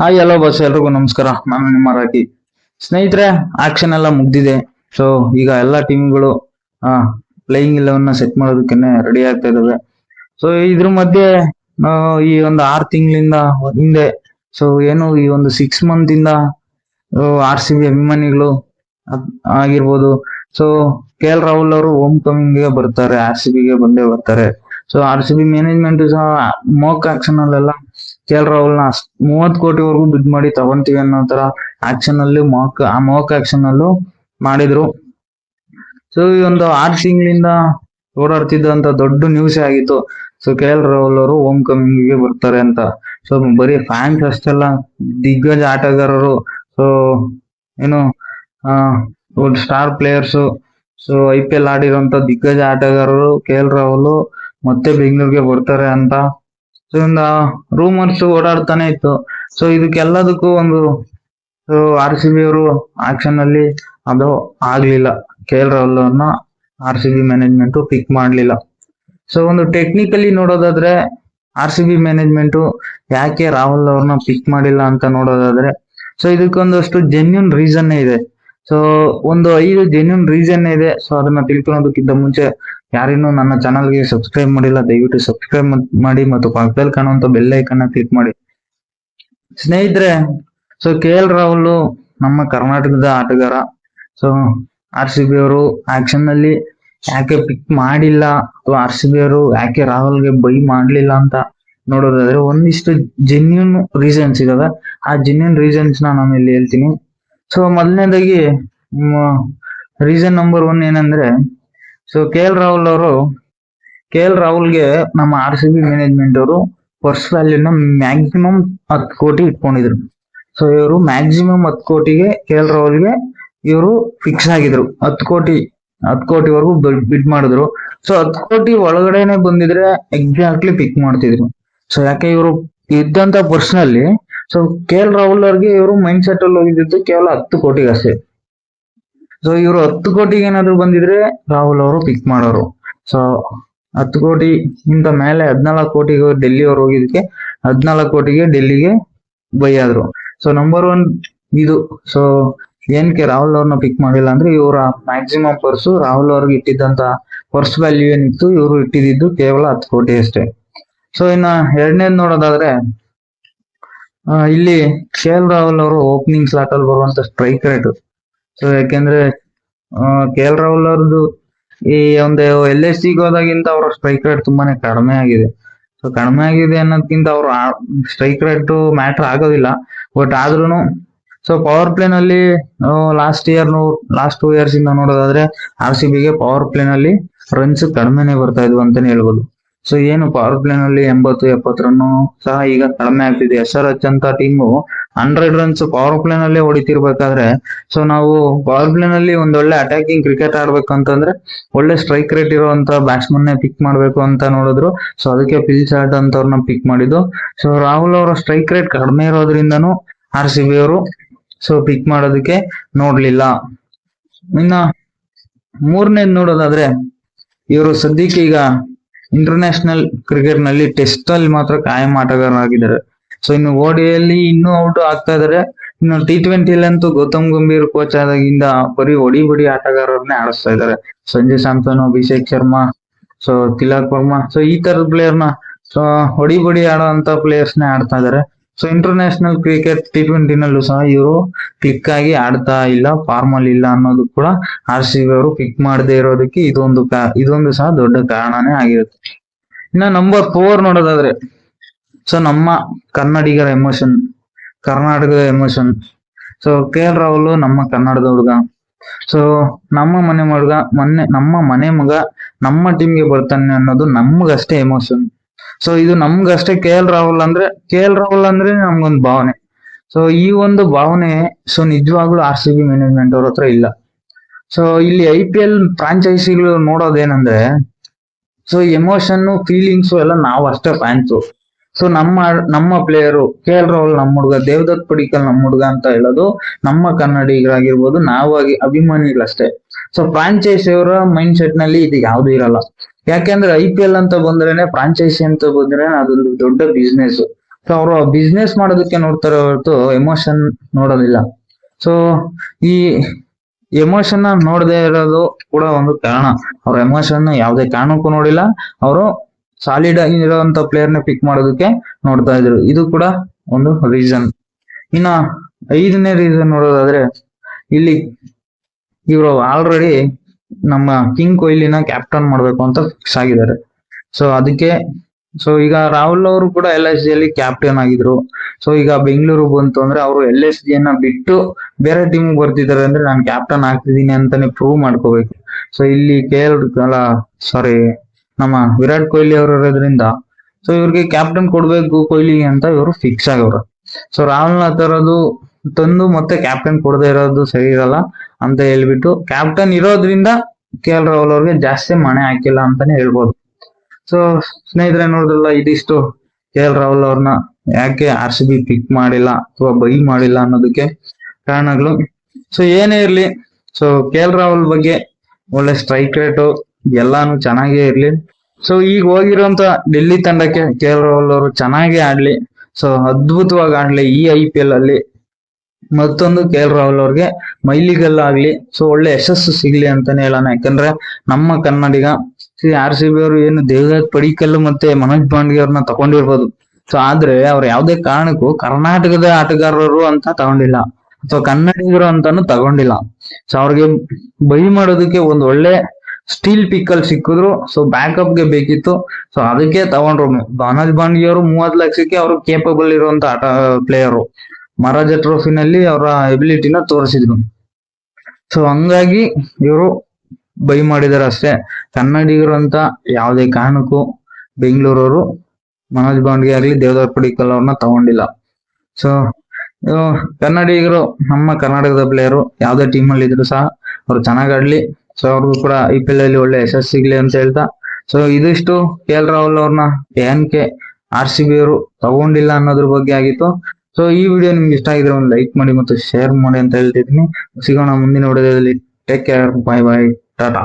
Hi ಎಲ್ಲೋ bus ಎಲ್ರಿಗೂ ನಮಸ್ಕಾರ. ನಾನು ನಿಮ್ಮ ರಾಕಿ. ಸ್ನೇಹಿತರೆ ಆಕ್ಷನ್ ಎಲ್ಲ ಮುಗ್ದಿದೆ. ಸೊ ಈಗ ಎಲ್ಲ ಟೀಮ್ಗಳು ಪ್ಲೇಯಿಂಗ್ ಇಲೆವನ್ ಸೆಟ್ ಮಾಡೋದಕ್ಕೆ ರೆಡಿ ಆಗ್ತಾ ಇದಾವೆ. ಸೊ ಇದ್ರ ಮಧ್ಯೆ ಈ ಒಂದು ಆರ್ ತಿಂಗಳಿಂದ ಹಿಂದೆ ಸೊ ಏನು ಈ ಒಂದು ಸಿಕ್ಸ್ ಮಂತ್ ಇಂದ ಆರ್ ಸಿ ಬಿ ಅಭಿಮಾನಿಗಳು ಆಗಿರ್ಬೋದು. ಸೊ ಕೆ ಎಲ್ ರಾಹುಲ್ ಅವರು ಹೋಮ್ ಕಮಿಂಗ್ಗೆ ಬರ್ತಾರೆ ಆರ್ ಸಿ ಬಿಗೆ ಬಂದೇ ಬರ್ತಾರೆ. So R C B management ಸಹ ಮೋಕ್ ಆಕ್ಷನ್ ಅಲ್ಲೆಲ್ಲ ಕೆ ಎಲ್ ರಾಹುಲ್, ನ ಮೂವತ್ ಕೋಟಿವರೆಗೂ ಬಿಡ್ ಮಾಡಿ ತಗೊಂತೀವಿ ಅನ್ನೋ ತರ ಆಕ್ಷನ್ ಅಲ್ಲಿ ಮೋಕ್ ಆ ಮೋಕ್ ಆಕ್ಷನ್ ಅಲ್ಲೂ ಮಾಡಿದ್ರು. ಸೊ ಈ ಒಂದು ಆರು ತಿಂಗಳಿಂದ ಓಡಾಡ್ತಿದ್ದಂತ ದೊಡ್ಡ ನ್ಯೂಸ್ ಆಗಿತ್ತು. ಸೊ ಕೆ ಎಲ್ ರಾಹುಲ್ ಅವರು ಹೋಮ್ ಕಮಿಂಗ್ಗೆ ಬರ್ತಾರೆ ಅಂತ. ಸೊ ಬರೀ ಫ್ಯಾನ್ಸ್ ಅಷ್ಟೆಲ್ಲ ದಿಗ್ಗಜ ಆಟಗಾರರು. ಸೊ ಏನು star players so I P L ದಿಗ್ಗಜ ಆಟಗಾರರು ಕೆ ಎಲ್ ರಾಹುಲ್ ಮತ್ತೆ ಬೆಂಗಳೂರಿಗೆ ಬರ್ತಾರೆ ಅಂತ ಒಂದು ರೂಮರ್ಸ್ ಓಡಾಡ್ತಾನೆ ಇತ್ತು. ಸೊ ಇದಕ್ಕೆಲ್ಲದಕ್ಕೂ ಒಂದು ಆರ್ ಸಿ ಬಿ ಅವರು ಆಕ್ಷನ್ ಅಲ್ಲಿ ಅದು ಆಗ್ಲಿಲ್ಲ. ಕೆ ಎಲ್ ರಾಹುಲ್ ಅವ್ರನ್ನ R C B management pick ಮಾಡ್ಲಿಲ್ಲ. ಸೊ ಒಂದು ಟೆಕ್ನಿಕಲಿ ನೋಡೋದಾದ್ರೆ ಆರ್ ಸಿ ಬಿ ಮ್ಯಾನೇಜ್ಮೆಂಟ್ ಯಾಕೆ ರಾಹುಲ್ ಅವ್ರನ್ನ ಪಿಕ್ ಮಾಡಿಲ್ಲ ಅಂತ ನೋಡೋದಾದ್ರೆ ಸೊ ಇದಕ್ಕೊಂದಷ್ಟು ಜೆನ್ಯೂನ್ ರೀಸನ್ ಇದೆ. ಸೊ ಒಂದು ಐದು ಜೆನ್ಯೂನ್ ರೀಸನ್ ಇದೆ. ಸೊ ಅದನ್ನ ತಿಳ್ಕೊಳೋದಕ್ಕಿಂತ ಮುಂಚೆ ಯಾರೇನು ನನ್ನ ಚಾನಲ್ಗೆ ಸಬ್ಸ್ಕ್ರೈಬ್ ಮಾಡಿಲ್ಲ, ದಯವಿಟ್ಟು ಸಬ್ಸ್ಕ್ರೈಬ್ ಮಾಡಿ ಮತ್ತು ಪಕ್ಕದಲ್ಲಿ ಕಾಣುವಂತ ಬೆಲ್ ಐಕನ್ ಕ್ಲಿಕ್ ಮಾಡಿ. ಸ್ನೇಹಿತರೆ ಸೊ ಕೆ ಎಲ್ ರಾಹುಲ್ ನಮ್ಮ ಕರ್ನಾಟಕದ ಆಟಗಾರ. ಸೊ ಆರ್ ಸಿ ಬಿ ಅವರು ಆಕ್ಷನ್ನಲ್ಲಿ ಯಾಕೆ ಪಿಕ್ ಮಾಡಿಲ್ಲ ಅಥವಾ ಆರ್ ಸಿ ಬಿ ಅವರು ಯಾಕೆ ರಾಹುಲ್ಗೆ ಬೈ ಮಾಡ್ಲಿಲ್ಲ ಅಂತ ನೋಡೋದಾದ್ರೆ ಒಂದಿಷ್ಟು ಜೆನ್ಯೂನ್ ರೀಸನ್ಸ್ ಇದಾವೆ. ಆ ಜೆನ್ಯೂನ್ ರೀಸನ್ಸ್ ನಾನು ಇಲ್ಲಿ ಹೇಳ್ತೀನಿ. ಸೊ ಮೊದಲನೇದಾಗಿ ರೀಸನ್ ನಂಬರ್ ಒನ್ ಏನಂದ್ರೆ ಸೊ ಕೆ ಎಲ್ ರಾಹುಲ್ ಅವರು ಕೆ ಎಲ್ ರಾಹುಲ್ಗೆ ನಮ್ಮ ಆರ್ ಸಿ ಬಿ ಮ್ಯಾನೇಜ್ಮೆಂಟ್ ಅವರು ಪರ್ಸ್ ವ್ಯಾಲ್ಯೂನ ಮ್ಯಾಕ್ಸಿಮಮ್ ಹತ್ತು ಕೋಟಿ ಇಟ್ಕೊಂಡಿದ್ರು. ಸೊ ಇವರು ಮ್ಯಾಕ್ಸಿಮಮ್ ಹತ್ತು ಕೋಟಿಗೆ ಕೆ ಎಲ್ ರಾಹುಲ್ಗೆ ಇವರು ಫಿಕ್ಸ್ ಆಗಿದ್ರು. ಹತ್ತು ಕೋಟಿ, ಹತ್ತು ಕೋಟಿವರೆಗೂ ಬಿಡ್ ಮಾಡಿದ್ರು. ಸೊ ಹತ್ತು ಕೋಟಿ ಒಳಗಡೆನೆ ಬಂದಿದ್ರೆ ಎಕ್ಸಾಕ್ಟ್ಲಿ ಪಿಕ್ ಮಾಡ್ತಿದ್ರು. ಸೊ ಯಾಕೆ ಇವರು ಇದ್ದಂತ ಪರ್ಸ್ನಲ್ಲಿ ಸೊ ಕೆ ಎಲ್ ರಾಹುಲ್ ಅವ್ರಿಗೆ ಇವರು ಮೈಂಡ್ ಸೆಟ್ ಅಲ್ಲಿ ಹೋಗಿದ್ದು ಕೇವಲ ಹತ್ತು ಕೋಟಿಗಷ್ಟೇ ಸೊ ಇವರು ಹತ್ತು ಕೋಟಿಗೆ ಏನಾದ್ರು ಬಂದಿದ್ರೆ ರಾಹುಲ್ ಅವರು ಪಿಕ್ ಮಾಡೋರು. ಸೊ ಹತ್ತು ಕೋಟಿ ಇಂದ ಮೇಲೆ ಹದಿನಾಲ್ಕು ಕೋಟಿಗೆ ಡೆಲ್ಲಿ ಅವ್ರು ಹೋಗಿದ್ದಕ್ಕೆ ಹದಿನಾಲ್ಕು ಕೋಟಿಗೆ ಡೆಲ್ಲಿಗೆ ಬೈ ಆದ್ರು. ಸೊ ನಂಬರ್ ಒನ್ ಇದು. ಸೊ ಏನಕ್ಕೆ ರಾಹುಲ್ ಅವ್ರನ್ನ ಪಿಕ್ ಮಾಡಿಲ್ಲ ಅಂದ್ರೆ ಇವರ ಮ್ಯಾಕ್ಸಿಮಮ್ ಪರ್ಸು ರಾಹುಲ್ ಅವ್ರಿಗೆ ಇಟ್ಟಿದ್ದಂತ ಪರ್ಸ್ ವ್ಯಾಲ್ಯೂ ಏನಿತ್ತು ಇವರು ಇಟ್ಟಿದ್ದು ಕೇವಲ ಹತ್ತು ಕೋಟಿ ಅಷ್ಟೇ. ಸೊ ಇನ್ನ ಎರಡನೇದ್ ನೋಡೋದಾದ್ರೆ ಇಲ್ಲಿ ಕೆ ಎಲ್ ರಾಹುಲ್ ಅವರು ಓಪನಿಂಗ್ ಸ್ಲಾಟ್ ಅಲ್ಲಿ ಬರುವಂತ ಸ್ಟ್ರೈಕ್ ರೇಟ್ ಸೊ ಯಾಕೆಂದ್ರೆ ಕೆ ಎಲ್ ರಾಹುಲ್ ಅವ್ರದ್ದು ಈ ಒಂದು ಎಲ್ ಎಸ್ ಸಿಗೆ ಅವರ ಸ್ಟ್ರೈಕ್ ರೇಟ್ ತುಂಬಾನೇ ಕಡಿಮೆ ಆಗಿದೆ. ಸೊ ಕಡಿಮೆ ಆಗಿದೆ ಅನ್ನೋದಕ್ಕಿಂತ ಅವ್ರ ಸ್ಟ್ರೈಕ್ ರೇಟ್ ಮ್ಯಾಟರ್ ಆಗೋದಿಲ್ಲ. ಬಟ್ ಆದ್ರೂ so power ಪ್ಲೇನ್ನಲ್ಲಿ last year last two years ಇಂದ ನೋಡೋದಾದ್ರೆ ಆರ್ ಸಿ ಬಿಗೆ ಪವರ್ ಪ್ಲೇನ್ನಲ್ಲಿ ರನ್ಸ್ ಕಡಿಮೆನೆ ಬರ್ತಾ ಇದ್ವು ಅಂತಾನೆ ಹೇಳ್ಬೋದು. ಸೊ ಏನು ಪವರ್ ಪ್ಲೇ ನಲ್ಲಿ ಎಂಬತ್ತು ಎಪ್ಪತ್ತು ರನ್ನು ಸಹ ಈಗ ಕಡಿಮೆ ಆಗ್ತಿದೆ. ಎಸ್ ಆರ್ ಎಚ್ ಅಂತ team hundred runs power play ನಲ್ಲಿ ಹೊಡಿತಿರ್ಬೇಕಾದ್ರೆ ಸೊ ನಾವು ಪವರ್ ಪ್ಲೇ ನಲ್ಲಿ ಒಂದೊಳ್ಳೆ ಅಟ್ಯಾಕಿಂಗ್ ಕ್ರಿಕೆಟ್ ಆಡ್ಬೇಕು ಅಂತಂದ್ರೆ ಒಳ್ಳೆ ಸ್ಟ್ರೈಕ್ ರೇಟ್ ಇರುವಂತ ಬ್ಯಾಟ್ಸ್ಮನ್ ಪಿಕ್ ಮಾಡ್ಬೇಕು ಅಂತ ನೋಡಿದ್ರು. ಸೊ ಅದಕ್ಕೆ ಪಿಲ್ ಚಾರ್ಟ್ ಅಂತವ್ರನ್ನ ಪಿಕ್ ಮಾಡಿದ್ದು. ಸೊ ರಾಹುಲ್ ಅವರ ಸ್ಟ್ರೈಕ್ ರೇಟ್ ಕಡಿಮೆ ಇರೋದ್ರಿಂದನು ಆರ್ ಸಿ ಬಿ ಅವರು ಸೊ ಪಿಕ್ ಮಾಡೋದಕ್ಕೆ ನೋಡ್ಲಿಲ್ಲ. ಇನ್ನ ಮೂರನೇದ್ ನೋಡೋದಾದ್ರೆ, ಇವರು ಸದ್ಯಕ್ಕೆ ಈಗ ಇಂಟರ್ನ್ಯಾಷನಲ್ ಕ್ರಿಕೆಟ್ನಲ್ಲಿ ಟೆಸ್ಟ್ ಅಲ್ಲಿ ಮಾತ್ರ ಕಾಯಂ ಆಟಗಾರರಾಗಿದ್ದಾರೆ. ಸೊ ಇನ್ನು ಓಡಿಯಲ್ಲಿ ಇನ್ನೂ ಔಟ್ ಆಗ್ತಾ ಇದಾರೆ. ಇನ್ನು ಟಿ ಟ್ವೆಂಟಿಲಂತೂ ಗೌತಮ್ ಗಂಭೀರ್ ಕೋಚ್ ಆದಾಗಿಂದ ಬರೀ ಹೊಡಿ ಬಡಿ ಆಟಗಾರರನ್ನೇ ಆಡಿಸ್ತಾ ಇದ್ದಾರೆ ಸಂಜಯ್ ಸ್ಯಾಮ್ಸನ್ ಅಭಿಷೇಕ್ ಶರ್ಮಾ ಸೊ ತಿಲಕ್ ವರ್ಮಾ ಸೊ ಈ ತರದ ಪ್ಲೇಯರ್ನ ಸೊ ಹೊಡಿ ಬಡಿ ಆಡುವಂತ ಪ್ಲೇಯರ್ಸ್ ನೇ ಆಡ್ತಾ ಇದಾರೆ. ಸೊ ಇಂಟರ್ನ್ಯಾಷನಲ್ ಕ್ರಿಕೆಟ್ ಟಿ ಟ್ವೆಂಟಿನಲ್ಲೂ ಸಹ ಇವರು ಕ್ಲಿಕ್ ಆಗಿ ಆಡ್ತಾ ಇಲ್ಲ ಫಾರ್ಮ್ ಅಲ್ಲಿ ಇಲ್ಲ ಅನ್ನೋದು ಕೂಡ ಆರ್ ಸಿ ಅವರು ಪಿಕ್ ಮಾಡದೇ ಇರೋದಕ್ಕೆ ಇದೊಂದು ಇದೊಂದು ಸಹ ದೊಡ್ಡ ಕಾರಣನೇ ಆಗಿರುತ್ತೆ. ಇನ್ನ ನಂಬರ್ ಫೋರ್ ನೋಡೋದಾದ್ರೆ ಸೊ ನಮ್ಮ ಕನ್ನಡಿಗರ ಎಮೋಷನ್ ಕರ್ನಾಟಕದ emotion so K L Rahul ನಮ್ಮ ಕನ್ನಡದ ಹುಡುಗ. ಸೊ ನಮ್ಮ ಮನೆ ಮಗ ಮೊನ್ನೆ ನಮ್ಮ ಮನೆ ಮಗ ನಮ್ಮ ಟೀಮ್ಗೆ ಬರ್ತಾನೆ ಅನ್ನೋದು ನಮ್ಗಷ್ಟೇ ಎಮೋಷನ್ ಸೊ ಇದು ನಮ್ಗಷ್ಟೇ ಕೆ ಎಲ್ ರಾಹುಲ್ ಅಂದ್ರೆ ಕೆ ಎಲ್ ರಾಹುಲ್ ಅಂದ್ರೆ ನಮ್ಗೊಂದು ಭಾವನೆ. ಸೊ ಈ ಒಂದು ಭಾವನೆ ಸೊ ನಿಜವಾಗ್ಲೂ ಆರ್ ಸಿ ಬಿ ಮ್ಯಾನೇಜ್ಮೆಂಟ್ ಅವ್ರ ಹತ್ರ ಇಲ್ಲ. ಸೊ ಇಲ್ಲಿ ಐ ಪಿ ಎಲ್ ಫ್ರಾಂಚೈಸಿಗಳು ನೋಡೋದೇನಂದ್ರೆ ಸೊ ಎಮೋಷನ್ ಫೀಲಿಂಗ್ಸ್ ಎಲ್ಲ ನಾವು ಅಷ್ಟೇ ಫ್ಯಾನ್ಸು ಸೊ ನಮ್ಮ ನಮ್ಮ ಪ್ಲೇಯರು ಕೆ ಎಲ್ ರಾಹುಲ್ ನಮ್ಮ ಹುಡುಗ, ದೇವದತ್ ಪಡಿಕಲ್ ನಮ್ಮ ಹುಡುಗ ಅಂತ ಹೇಳೋದು ನಮ್ಮ ಕನ್ನಡಿಗರಾಗಿರ್ಬೋದು ನಾವಾಗಿ ಅಭಿಮಾನಿಗಳಷ್ಟೇ. ಸೊ ಫ್ರಾಂಚೈಸಿ ಅವರ ಮೈಂಡ್ ಸೆಟ್ನಲ್ಲಿ ಇದು ಯಾವ್ದು ಇರಲ್ಲ. ಯಾಕೆಂದ್ರೆ ಐ ಪಿ ಅಂತ ಬಂದ್ರೇನೆ ಫ್ರಾಂಚೈಸಿ ಅಂತ ಬಂದ್ರೆ ಅದೊಂದು ದೊಡ್ಡ ಬಿಸ್ನೆಸ್ ಸೊ ಅವರು ಬಿಸ್ನೆಸ್ ಮಾಡೋದಕ್ಕೆ ನೋಡ್ತಾರೆ ಹೊರತು ಎಮೋಷನ್ ನೋಡೋದಿಲ್ಲ. ಸೊ ಈ ಎಮೋಷನ್ ನೋಡದೆ ಇರೋದು ಕೂಡ ಒಂದು ಕಾರಣ. ಅವ್ರ ಎಮೋಷನ್ ಯಾವುದೇ ಕಾರಣಕ್ಕೂ ನೋಡಿಲ್ಲ. ಅವರು ಸಾಲಿಡ್ ಆಗಿರುವಂತ ಪ್ಲೇಯರ್ನ ಪಿಕ್ ಮಾಡೋದಕ್ಕೆ ನೋಡ್ತಾ ಇದ್ರು. ಇದು ಕೂಡ ಒಂದು ರೀಸನ್ ಇನ್ನ ಐದನೇ ರೀಸನ್ ನೋಡೋದಾದ್ರೆ, ಇಲ್ಲಿ ಇವರು ಆಲ್ರೆಡಿ ನಮ್ಮ ಕಿಂಗ್ ಕೊಹ್ಲಿನ ಕ್ಯಾಪ್ಟನ್ ಮಾಡಬೇಕು ಅಂತ ಫಿಕ್ಸ್ ಆಗಿದ್ದಾರೆ. ಸೊ ಅದಕ್ಕೆ ಸೊ ಈಗ ರಾಹುಲ್ ಅವರು ಕೂಡ ಎಲ್ ಎಸ್ ಜಿಯಲ್ಲಿ ಕ್ಯಾಪ್ಟನ್ ಆಗಿದ್ರು. ಸೊ ಈಗ ಬೆಂಗಳೂರು ಬಂತು ಅಂದ್ರೆ ಅವರು ಎಲ್ ಎಸ್ ಜಿಯನ್ನ ಬಿಟ್ಟು ಬೇರೆ ಟೀಮ್ ಬರ್ತಿದ್ದಾರೆ ಅಂದ್ರೆ ನಾನು ಕ್ಯಾಪ್ಟನ್ ಆಗ್ತಿದ್ದೀನಿ ಅಂತಾನೆ ಪ್ರೂವ್ ಮಾಡ್ಕೋಬೇಕು. ಸೊ ಇಲ್ಲಿ ಕೆ ಎಲ್ ಅಲ್ಲ ಸಾರಿ ನಮ್ಮ ವಿರಾಟ್ ಕೊಹ್ಲಿ ಅವರು ಇರೋದ್ರಿಂದ ಸೊ ಇವ್ರಿಗೆ ಕ್ಯಾಪ್ಟನ್ ಕೊಡ್ಬೇಕು ಕೊಹ್ಲಿ ಅಂತ ಇವರು ಫಿಕ್ಸ್ ಆಗವ್ರು. ಸೊ ರಾಹುಲ್ ತರೋದು ತಂದು ಮತ್ತೆ ಕ್ಯಾಪ್ಟನ್ ಕೊಡದೆ ಇರೋದು ಸರಿ ಇರಲ್ಲ ಅಂತ ಹೇಳ್ಬಿಟ್ಟು ಕ್ಯಾಪ್ಟನ್ ಇರೋದ್ರಿಂದ ಕೆ ಎಲ್ ರಾಹುಲ್ ಅವ್ರಿಗೆ ಜಾಸ್ತಿ ಮಣೆ ಹಾಕಿಲ್ಲ ಅಂತಾನೆ ಹೇಳ್ಬೋದು. ಸೊ ಸ್ನೇಹಿತರೆ ನೋಡಿದ್ರಲ್ಲ, ಇದಿಷ್ಟು ಕೆ ಎಲ್ ರಾಹುಲ್ ಅವ್ರನ್ನ ಯಾಕೆ ಆರ್ ಸಿ ಬಿ ಪಿಕ್ ಮಾಡಿಲ್ಲ ಅಥವಾ ಬೈ ಮಾಡಿಲ್ಲ ಅನ್ನೋದಕ್ಕೆ ಕಾರಣಗಳು. ಸೊ ಏನೇ ಇರ್ಲಿ ಸೊ ಕೆ ಎಲ್ ರಾಹುಲ್ ಬಗ್ಗೆ ಒಳ್ಳೆ ಸ್ಟ್ರೈಕ್ ರೇಟು ಎಲ್ಲಾನು ಚೆನ್ನಾಗೇ ಇರ್ಲಿ. ಸೊ ಈಗ ಹೋಗಿರುವಂತ ಡೆಲ್ಲಿ ತಂಡಕ್ಕೆ ಕೆ ಎಲ್ ರಾಹುಲ್ ಅವರು ಚೆನ್ನಾಗಿ ಆಡ್ಲಿ. ಸೊ ಅದ್ಭುತವಾಗಿ ಆಡ್ಲಿ ಈ ಐ ಪಿ ಎಲ್ ಅಲ್ಲಿ. ಮತ್ತೊಂದು ಕೆ ಎಲ್ ರಾಹುಲ್ ಅವ್ರಿಗೆ ಮೈಲಿಗಲ್ಲಾಗ್ಲಿ. ಸೊ, ಒಳ್ಳೆ ಯಶಸ್ಸು ಸಿಗ್ಲಿ ಅಂತಾನೆ ಹೇಳೋಣ. ಯಾಕಂದ್ರೆ ನಮ್ಮ ಕನ್ನಡಿಗ ಆರ್ ಸಿ ಬಿ ಅವರು ಏನು ದೇವದತ್ ಪಡಿಕಲ್ಲು ಮತ್ತೆ ಮನೋಜ್ ಪಾಂಡ್ಗೆ ಅವ್ರನ್ನ ತಗೊಂಡಿರ್ಬೋದು. ಸೊ, ಆದ್ರೆ ಅವ್ರು ಯಾವ್ದೇ ಕಾರಣಕ್ಕೂ ಕರ್ನಾಟಕದ ಆಟಗಾರರು ಅಂತ ತಗೊಂಡಿಲ್ಲ. ಅಥವಾ ಕನ್ನಡಿಗರು ಅಂತಾನು ತಗೊಂಡಿಲ್ಲ. ಸೊ, ಅವ್ರಿಗೆ ಬೈ ಮಾಡೋದಕ್ಕೆ ಒಂದ್ ಒಳ್ಳೆ ಸ್ಟೀಲ್ ಪಿಕ್ಕಲ್ ಸಿಕ್ಕಿದ್ರು. ಸೊ ಬ್ಯಾಕಪ್ಗೆ ಬೇಕಿತ್ತು. ಸೊ, ಅದಕ್ಕೆ ತಗೊಂಡ್ರು. ಮನೋಜ್ ಬಾಂಡ್ಗೆ ಅವರು ಮೂವತ್ ಲಕ್ಷಕ್ಕೆ ಅವರು ಕೇಪಬಲ್ ಇರುವಂತ ಆಟ ಪ್ಲೇಯರು ಮಹಾರಾಜ ಟ್ರೋಫಿನಲ್ಲಿ ಅವರ ಎಬಿಲಿಟಿನ ತೋರಿಸಿದ್ರು. ಸೊ ಹಂಗಾಗಿ ಇವರು ಬೈ ಮಾಡಿದಾರೆ ಅಷ್ಟೇ. ಕನ್ನಡಿಗರು ಅಂತ ಯಾವುದೇ ಕಾರಣಕ್ಕೂ ಬೆಂಗಳೂರವರು ಮನೋಜ್ ಬಾಂಡ್ಗೆ ಆಗಲಿ, ದೇವದಾರ್ ಪಡಿಕಲ್ ಅವ್ರನ್ನ ತಗೊಂಡಿಲ್ಲ. ಸೊ ಕನ್ನಡಿಗರು, ನಮ್ಮ ಕರ್ನಾಟಕದ ಪ್ಲೇಯರು ಯಾವುದೇ ಟೀಮ್ ಅಲ್ಲಿ ಇದ್ರು ಸಹ ಅವ್ರು ಚೆನ್ನಾಗಿ ಆಡ್ಲಿ. ಸೊ ಅವ್ರಿಗೂ ಕೂಡ ಐ ಪಿ ಎಲ್ ಅಲ್ಲಿ ಒಳ್ಳೆ ಯಶಸ್ಸು ಸಿಗ್ಲಿ ಅಂತ ಹೇಳ್ತಾ. ಸೊ ಇದಿಷ್ಟು ಕೆ ಎಲ್ ರಾಹುಲ್ ಅವ್ರನ್ನ ಏನಕ್ಕೆ ಆರ್ ಸಿ ಬಿ ಅವರು ತಗೊಂಡಿಲ್ಲ ಅನ್ನೋದ್ರ ಬಗ್ಗೆ ಆಗಿತ್ತು. ಸೊ ಈ ವಿಡಿಯೋ ನಿಮ್ಗೆ ಇಷ್ಟ ಆಗಿದ್ರೆ ಒಂದು ಲೈಕ್ ಮಾಡಿ ಮತ್ತು ಶೇರ್ ಮಾಡಿ ಅಂತ ಹೇಳ್ತಿದ್ದೀನಿ. ಸಿಗೋಣ ಮುಂದಿನ ವಿಡಿಯೋದಲ್ಲಿ take care bye bye tata